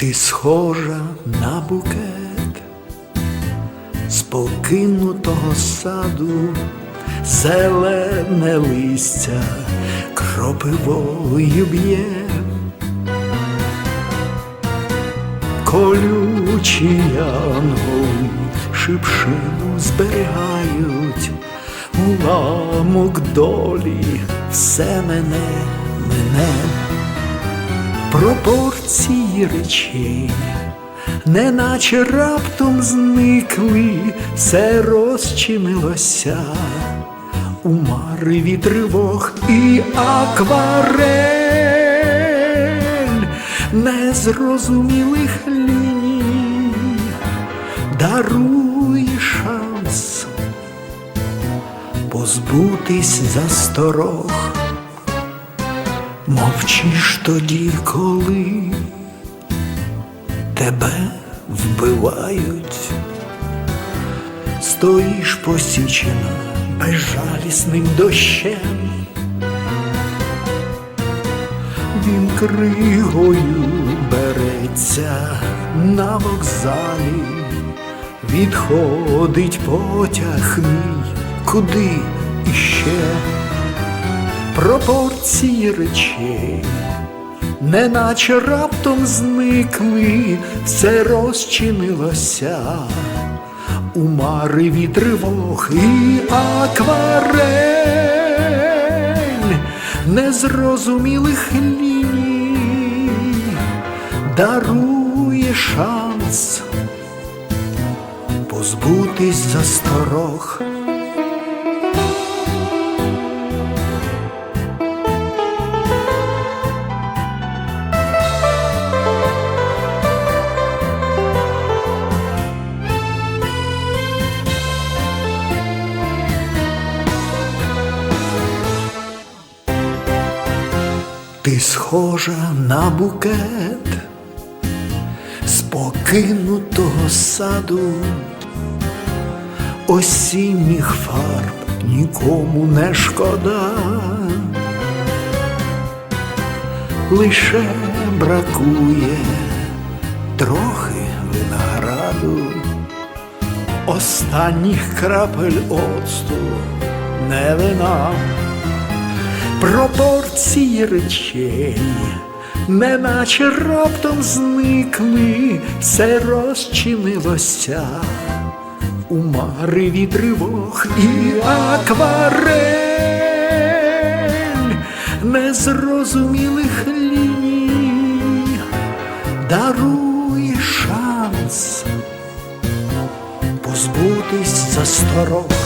Ти схожа на букет з покинутого саду, зелене листя кропивою б'є, колючі янголи шипшину зберігають, уламок долі все мене мене пропорції речей, неначе раптом зникли, все розчинилося у мареві тривог і акварель незрозумілих ліній дарує шанс позбутись засторог. Мовчиш тоді, коли тебе вбивають, стоїш посічена безжалісним дощем, він кригою береться на вокзалі, відходить потяг мій, куди іще пропорції речей, неначе раптом зникли, все розчинилося. У мареві тривог і акварель незрозумілих ліній. Дарує шанс позбутись засторог. Ти схожа на букет з покинутого саду, осінніх фарб нікому не шкода, лише бракує трохи винограду, останніх крапель оцту не вина пропорції речей, неначе раптом зникли, все розчинилося. У мареві тривог і акварель незрозумілих ліній. Дарує шанс позбутись засторог.